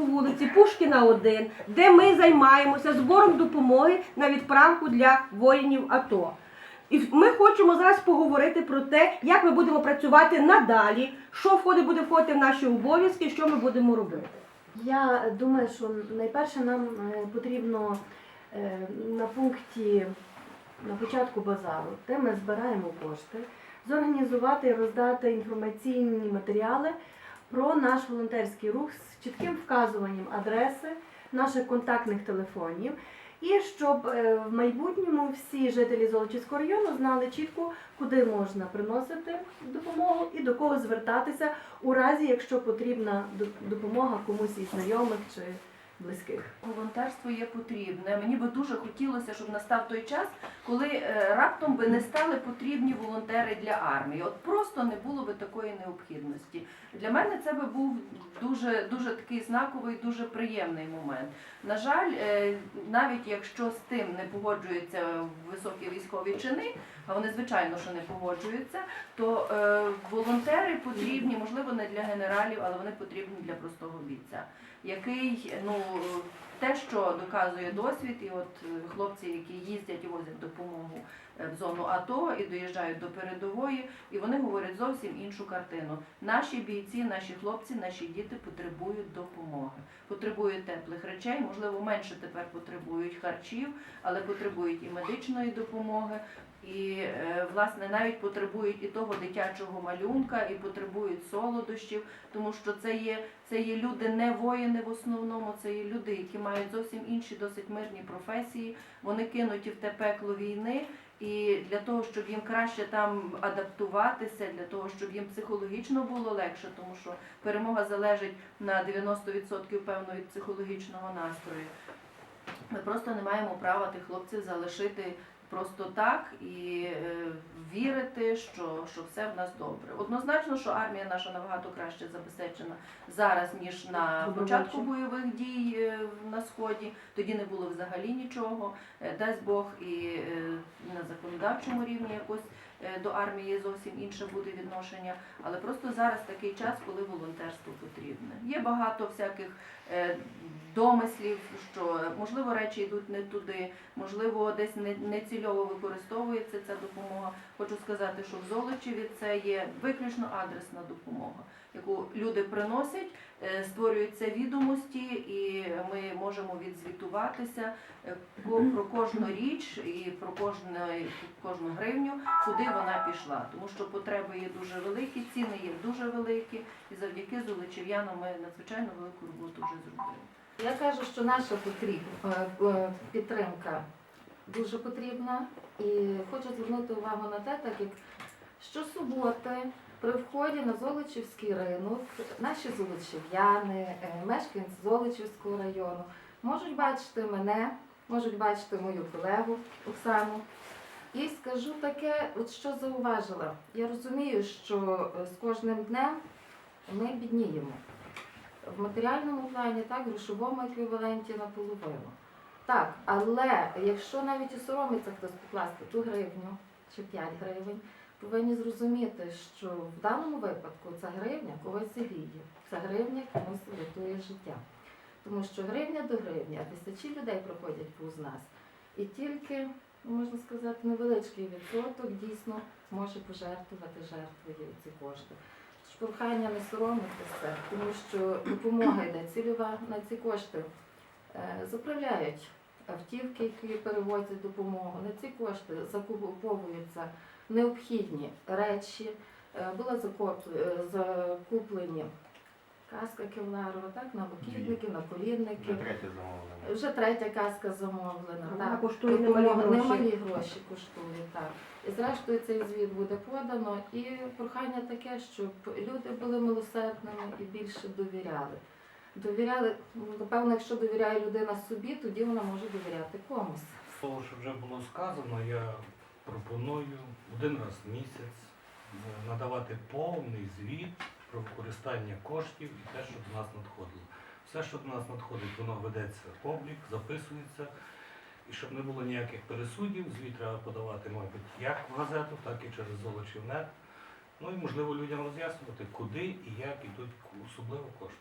по вулиці Пушкіна 1, де ми займаємося збором допомоги на відправку для воїнів АТО. І ми хочемо зараз поговорити про те, як ми будемо працювати надалі, що входить, буде входити в наші обов'язки, що ми будемо робити. Я думаю, що найперше нам е, потрібно е, на пункті на початку базару, де ми збираємо кошти, зорганізувати і роздати інформаційні матеріали про наш волонтерський рух з чітким вказуванням адреси, наших контактних телефонів. І щоб е, в майбутньому всі жителі Золочівського району знали чітко, куди можна приносити допомогу і до кого звертатися у разі, якщо потрібна до- допомога комусь із знайомих чи близьких. Волонтерство є потрібне. Мені би дуже хотілося, щоб настав той час, коли е, раптом би не стали потрібні волонтери для армії. От просто не було би такої необхідності. Для мене це би був дуже, дуже такий знаковий, дуже приємний момент. На жаль, е, навіть якщо з тим не погоджуються високі військові чини, а вони звичайно що не погоджуються, то е, волонтери потрібні, можливо, не для генералів, але вони потрібні для простого бійця який ну те, що доказує досвід, і от е, хлопці, які їздять і возять допомогу е, в зону АТО і доїжджають до передової, і вони говорять зовсім іншу картину. Наші бійці, наші хлопці, наші діти потребують допомоги, потребують теплих речей, можливо, менше тепер потребують харчів, але потребують і медичної допомоги. І е, власне навіть потребують і того дитячого малюнка, і потребують солодощів, тому що це є це є люди не воїни в основному, це є люди, які мають зовсім інші досить мирні професії. Вони кинуті в те пекло війни. І для того, щоб їм краще там адаптуватися, для того, щоб їм психологічно було легше, тому що перемога залежить на 90% певно від психологічного настрою. Ми просто не маємо права тих хлопців залишити просто так і е, вірити, що, що все в нас добре. Однозначно, що армія наша набагато краще забезпечена зараз, ніж на початку бойових дій е, на сході. Тоді не було взагалі нічого. Е, Дасть Бог і на законодавчому рівні якось до армії зовсім інше буде відношення. Але просто зараз такий час, коли волонтерство потрібне. Є багато всяких е, домислів, що е, можливо речі йдуть не туди, можливо, десь нецільово не використовується ця допомога. Хочу сказати, що в Золочеві це є виключно адресна допомога, яку люди приносять, е, створюються відомості, і ми можемо відзвітуватися е, про кожну річ і про кожну, кожну гривню, куди вона пішла. Тому що потреби є дуже великі, ціни є дуже великі, і завдяки золочів'янам ми надзвичайно велику роботу вже зробили. Я кажу, що наша потріб, е, е, підтримка дуже потрібна. І хочу звернути увагу на те, так як щосуботи при вході на Золочівський ринок наші золочів'яни, е, мешканці Золочівського району можуть бачити мене, можуть бачити мою колегу Оксану. І скажу таке, от що зауважила. Я розумію, що е, з кожним днем ми бідніємо в матеріальному плані, так, в грошовому еквіваленті наполовину. Так, але якщо навіть і соромиться хтось покласти ту гривню чи 5 гривень, повинні зрозуміти, що в даному випадку ця гривня когось завіє, ця гривня комусь рятує життя. Тому що гривня до гривні, а тисячі людей проходять повз нас. І тільки, ну, можна сказати, невеличкий відсоток дійсно може пожертвувати жертвою ці кошти. Прохання не соромитися, тому що допомога йде цільова на ці кошти. Е, Заправляють автівки, які перевозять допомогу. На ці кошти закуповуються необхідні речі. Е, Були закоп- е, закуплені каска кевларова, так, на накидники, на колінники. Вже третє замовлення. Вже третя каска замовлена. Вона Так. коштує немалі гроші. немалі гроші коштує, так. І зрештою цей звіт буде подано. І прохання таке, щоб люди були милосердними і більше довіряли. Довіряли, ну, напевно, якщо довіряє людина собі, тоді вона може довіряти комусь. З того, що вже було сказано, я пропоную один раз в місяць е, надавати повний звіт про використання коштів і те, що до нас надходило. Все, що до нас надходить, воно ведеться в облік, записується. І щоб не було ніяких пересудів, звіт треба подавати, мабуть, як в газету, так і через Золочівнет. Ну і можливо людям роз'яснювати, куди і як ідуть особливо кошти.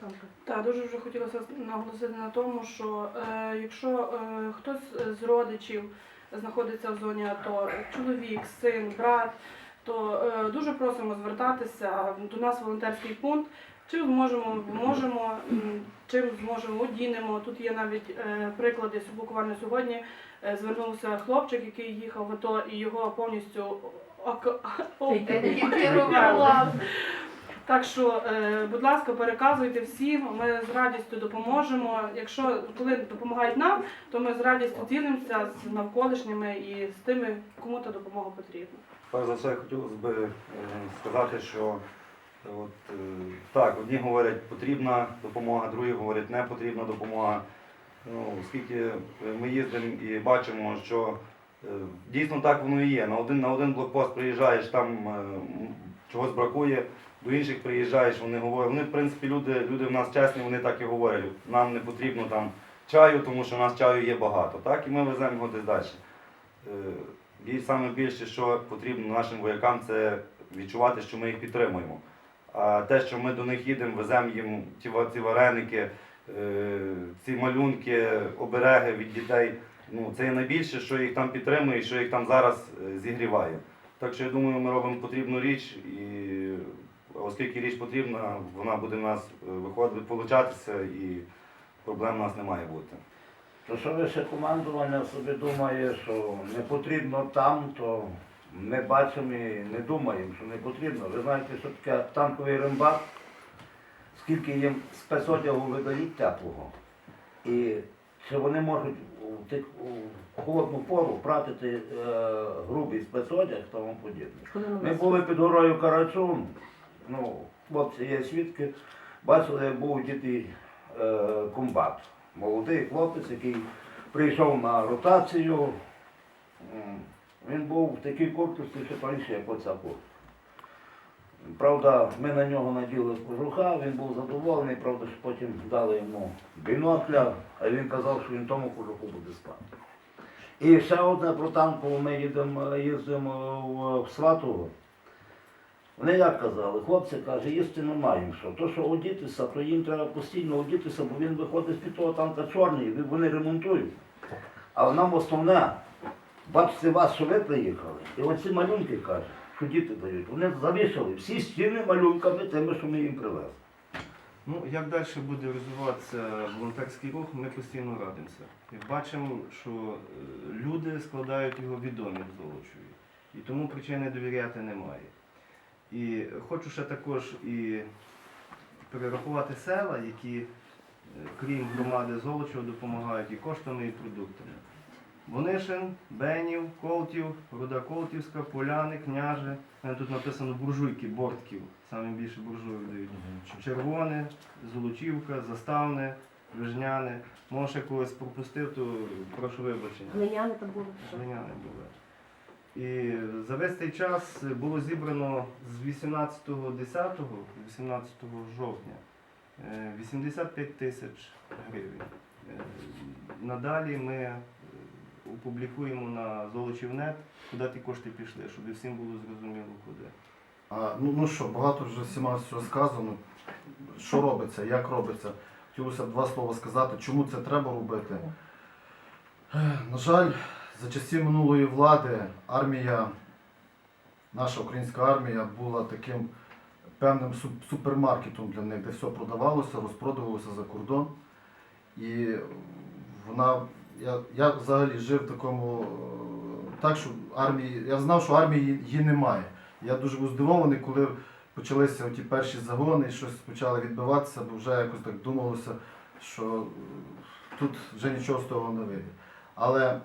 Там Так, дуже вже хотілося наголосити на тому, що е, якщо е, хтось з родичів знаходиться в зоні АТО, чоловік, син, брат, то е, дуже просимо звертатися до нас в волонтерський пункт. Чим зможемо, можемо, чим зможемо, одінемо. Тут є навіть е, приклади. Буквально сьогодні е, звернувся хлопчик, який їхав в АТО, і його повністю Екіпірували. Так що, е, будь ласка, переказуйте всім. Ми з радістю допоможемо. Якщо коли допомагають нам, то ми з радістю ділимося з навколишніми і з тими, кому та допомога потрібна. Перш за все хотілося б е, сказати, що е, от, так, одні говорять, потрібна допомога, другі говорять, не потрібна допомога. Ну, оскільки ми їздимо і бачимо, що дійсно так воно і є. На один, на один блокпост приїжджаєш, там чогось бракує, до інших приїжджаєш, вони говорять. Вони, в принципі, люди, люди в нас чесні, вони так і говорять. Нам не потрібно там чаю, тому що у нас чаю є багато. Так, і ми веземо його десь далі. Е, І саме більше, що потрібно нашим воякам, це відчувати, що ми їх підтримуємо. А те, що ми до них їдемо, веземо їм ці, ці вареники, е, ці малюнки, обереги від дітей, ну, це є найбільше, що їх там підтримує що їх там зараз е, зігріває. Так що я думаю, ми робимо потрібну річ, і оскільки річ потрібна, вона буде в нас е, виходити, получатися, і проблем у нас не має бути. То що вище командування собі думає, що не потрібно там, то ми бачимо і не думаємо, що не потрібно. Ви знаєте, що таке танковий рембат, скільки їм спецодягу видають теплого. І чи вони можуть у, тих, у холодну пору пратити е, грубий спецодяг і тому подібне. Ми були під горою Карачун, ну, хлопці є свідки, бачили, був дітей е, комбат. Молодий хлопець, який прийшов на ротацію. Він був в такій куртці, що тоньше, як оця куртка. Правда, ми на нього наділи кожуха, він був задоволений, правда, що потім дали йому бінокля, а він казав, що він тому кожуху буде спати. І ще одне про танкову ми їдемо, їздимо в, в Сватово. Вони як казали, хлопці каже, їсти не маємо що. То, що одітися, то їм треба постійно одітися, бо він виходить з-під того танка чорний, вони ремонтують. Але нам основне, бачите вас, що ви приїхали, і оці малюнки каже, що діти дають, вони завішали всі стіни малюнками тими, що ми їм привезли. Ну, як далі буде розвиватися волонтерський рух, ми постійно радимося. І бачимо, що е, люди складають його відомі в Золочеві. І тому причини довіряти немає. І хочу ще також і перерахувати села, які, е, крім громади Золочева, допомагають і коштами, і продуктами. Вонишин, Бенів, Колтів, Руда Колтівська, Поляни, Княже. У мене тут написано буржуйки, бортків. Саме більше буржуйок дають. Червоне, Золочівка, Заставне, Вижняне. Може ще когось пропустив, то прошу вибачення. глиняни там були. що? Глиняне були. І за весь цей час було зібрано з 18.10, 18 жовтня е, 85 тисяч гривень. Е, Надалі ми е, опублікуємо на Золочівнет, куди ті кошти пішли, щоб всім було зрозуміло куди. А, ну, ну що, багато вже всіма все сказано. Що робиться, як робиться. Хотілося б два слова сказати, чому це треба робити. На жаль, за часів минулої влади армія, наша українська армія була таким певним супермаркетом для них, де все продавалося, розпродавалося за кордон. І вона, я, я взагалі жив в такому, е, так, що армії, я знав, що армії її немає. Я дуже був здивований, коли почалися ті перші загони, і щось почали відбиватися, бо вже якось так думалося, що тут вже нічого з того не вийде. Але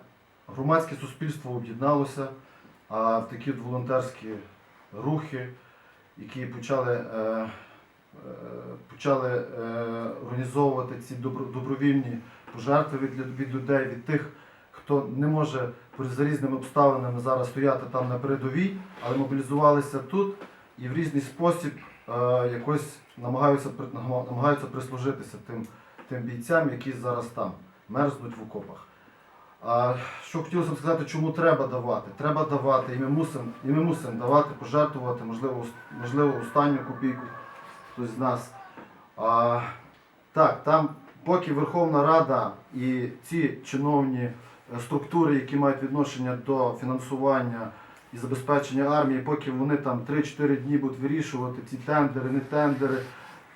громадське суспільство об'єдналося, а в такі волонтерські рухи, які почали, е, е, почали е, організовувати ці добро, добровільні пожертви від, людей, від тих, хто не може за різними обставинами зараз стояти там на передовій, але мобілізувалися тут і в різний спосіб якось намагаються, намагаються прислужитися тим, тим бійцям, які зараз там мерзнуть в окопах. А що хотілося б сказати, чому треба давати? Треба давати, і ми мусимо, і ми мусимо давати, пожертвувати, можливо, можливо, останню копійку хтось з нас. А Так, там поки Верховна Рада і ці чиновні е, структури, які мають відношення до фінансування і забезпечення армії, поки вони там 3-4 дні будуть вирішувати ці тендери, не тендери.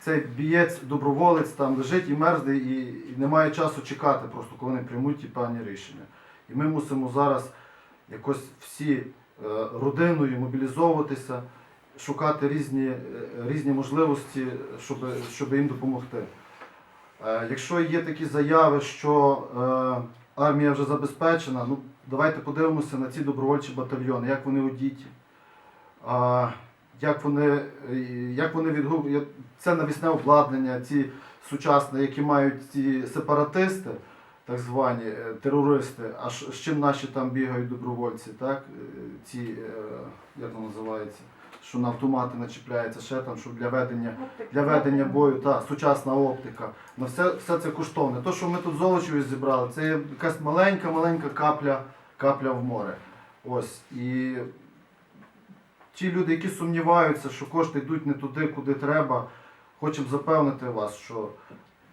Цей бієць, доброволець там лежить і мерзне, і, і немає часу чекати, просто коли вони приймуть ті певні рішення. І ми мусимо зараз якось всі е, родиною мобілізовуватися, шукати різні, е, різні можливості, щоб, щоб їм допомогти. Е, Якщо є такі заяви, що армія вже забезпечена, ну давайте подивимося на ці добровольчі батальйони, як вони одіті, як вони, е, як вони відгукують. Це навісне обладнання, ці сучасне, які мають ці сепаратисти, так звані е, терористи, а з чим наші там бігають добровольці, так? Е, Ці, як воно називається, що на автомати начіпляється, ще там, що для ведення для ведення бою, та, сучасна оптика. На все, все це коштовне. То, що ми тут золочеві зібрали, це якась маленька-маленька капля, капля в море. Ось. І ті люди, які сумніваються, що кошти йдуть не туди, куди треба, хочемо запевнити вас, що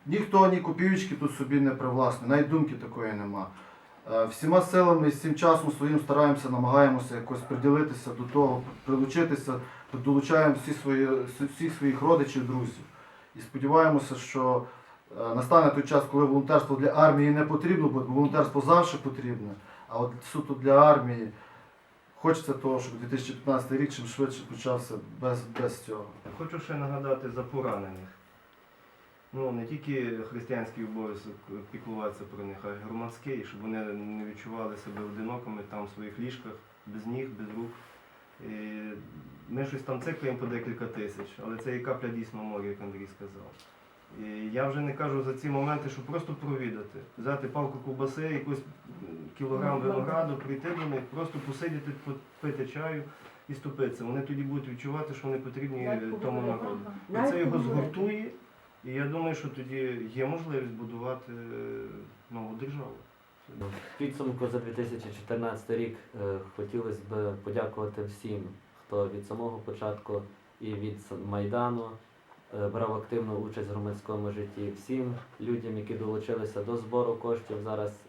ніхто ні копійочки тут собі не привласнює, навіть думки такої нема. Е, Всіма силами і всім часом своїм стараємося, намагаємося якось приділитися до того, прилучитися, долучаємо всі свої, всіх своїх родичів, друзів. І сподіваємося, що е, настане той час, коли волонтерство для армії не потрібно, бо волонтерство завжди потрібне. А от суто для армії хочеться того, щоб 2015 рік чим швидше почався без, без цього. Хочу ще нагадати за поранених. Ну, не тільки християнський обов'язок піклуватися про них, а й громадський, щоб вони не відчували себе одинокими там в своїх ліжках, без ніг, без рук. І ми щось там цикаємо по декілька тисяч, але це і капля дійсно в морі, як Андрій сказав. І я вже не кажу за ці моменти, що просто провідати, взяти палку ковбаси, якийсь кілограм винограду, прийти до них, просто посидіти, попити чаю і ступитися. Вони тоді будуть відчувати, що вони потрібні тому народу. І це його згуртує, і я думаю, що тоді є можливість будувати е, нову державу. В підсумку за 2014 рік е, хотілося б подякувати всім, хто від самого початку і від Майдану е, брав активну участь в громадському житті, всім людям, які долучилися до збору коштів зараз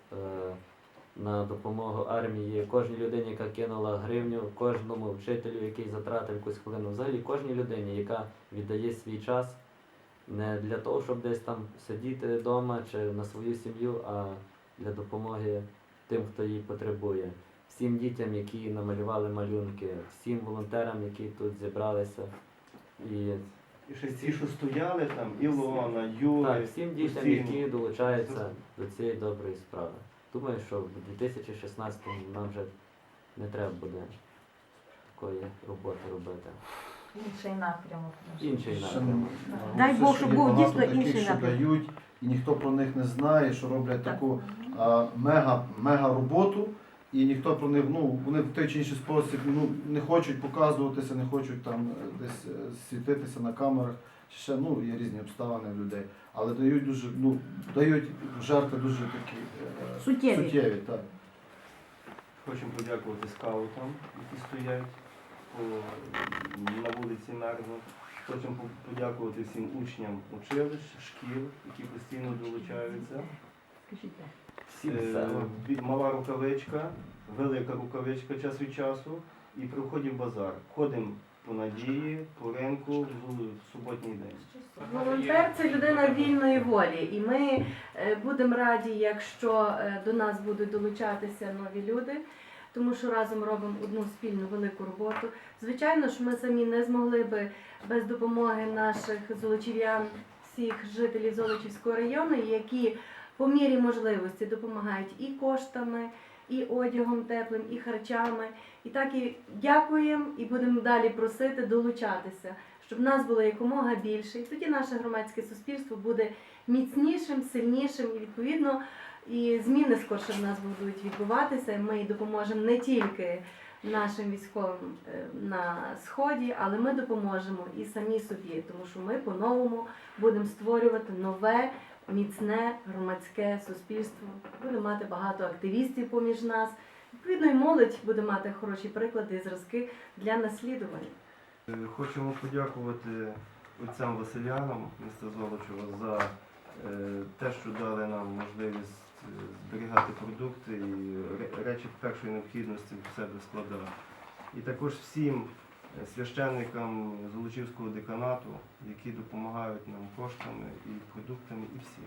на допомогу армії, кожній людині, яка кинула гривню, кожному вчителю, який затратив якусь хвилину, взагалі кожній людині, яка віддає свій час не для того, щоб десь там сидіти вдома чи на свою сім'ю, а для допомоги тим, хто її потребує. Всім дітям, які намалювали малюнки, всім волонтерам, які тут зібралися. І І ще ті, що стояли там, Ілона, Юрій. так, всім дітям, постійно. які долучаються до цієї доброї справи. Думаю, що в 2016-му нам вже не треба буде такої роботи робити. Інший напрямок. Інший Ще напрямок. Дай Бог, щоб був дійсно інший що напрямок. дають, і ніхто про них не знає, що роблять таку а, мега, мега роботу, і ніхто про них, ну, вони в той чи інший спосіб ну, не хочуть показуватися, не хочуть там е, десь е, світитися на камерах. Чи ще ну, є різні обставини в людей. Але дають дуже, ну, дають жертви дуже такі е, Суттєві. суттєві так. Хочемо подякувати скаутам, які стоять по, на вулиці Мерзно. Хочемо подякувати всім учням училищ, шкіл, які постійно долучаються. Всім Е, Мала рукавичка, велика рукавичка час від часу і при вході в базар. Ходимо по надії, по ринку в в суботній день. Волонтер це людина вільної волі, і ми е, будемо раді, якщо е, до нас будуть долучатися нові люди, тому що разом робимо одну спільну велику роботу. Звичайно ж, ми самі не змогли би без допомоги наших золочів'ян, всіх жителів Золочівського району, які по мірі можливості допомагають і коштами, і одягом теплим, і харчами. І так і дякуємо і будемо далі просити долучатися щоб нас було якомога більше. І тоді наше громадське суспільство буде міцнішим, сильнішим і відповідно і зміни скорше в нас будуть відбуватися. Ми допоможемо не тільки нашим військовим е, на сході, але ми допоможемо і самі собі, тому що ми по-новому будемо створювати нове. Міцне громадське суспільство буде мати багато активістів поміж нас. Відповідно, і молодь буде мати хороші приклади і зразки для наслідування. Е, Хочемо подякувати отцям Василянам міста Золочева за Е, Те, що дали нам можливість е, зберігати продукти і речі першої необхідності в себе складати. І також всім священникам Золочівського деканату, які допомагають нам коштами і продуктами, і всім.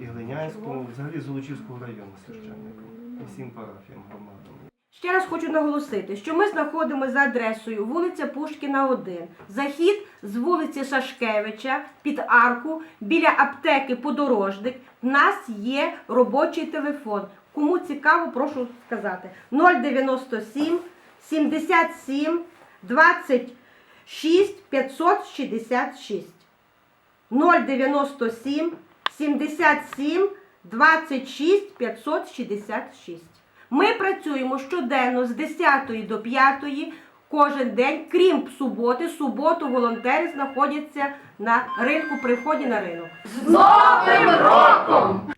І Глинянському, взагалі Золочівського району священникам, і всім парафіям громадам. Ще раз хочу наголосити, що ми знаходимося за адресою вулиця Пушкіна, 1. Захід з вулиці Сашкевича під арку біля аптеки Подорожник. В нас є робочий телефон. Кому цікаво, прошу сказати. 097 77 26 566. 097 77 26 566. Ми працюємо щоденно з 10 до 5 кожен день, крім суботи. Суботу волонтери знаходяться на ринку при вході на ринок. З Новим роком!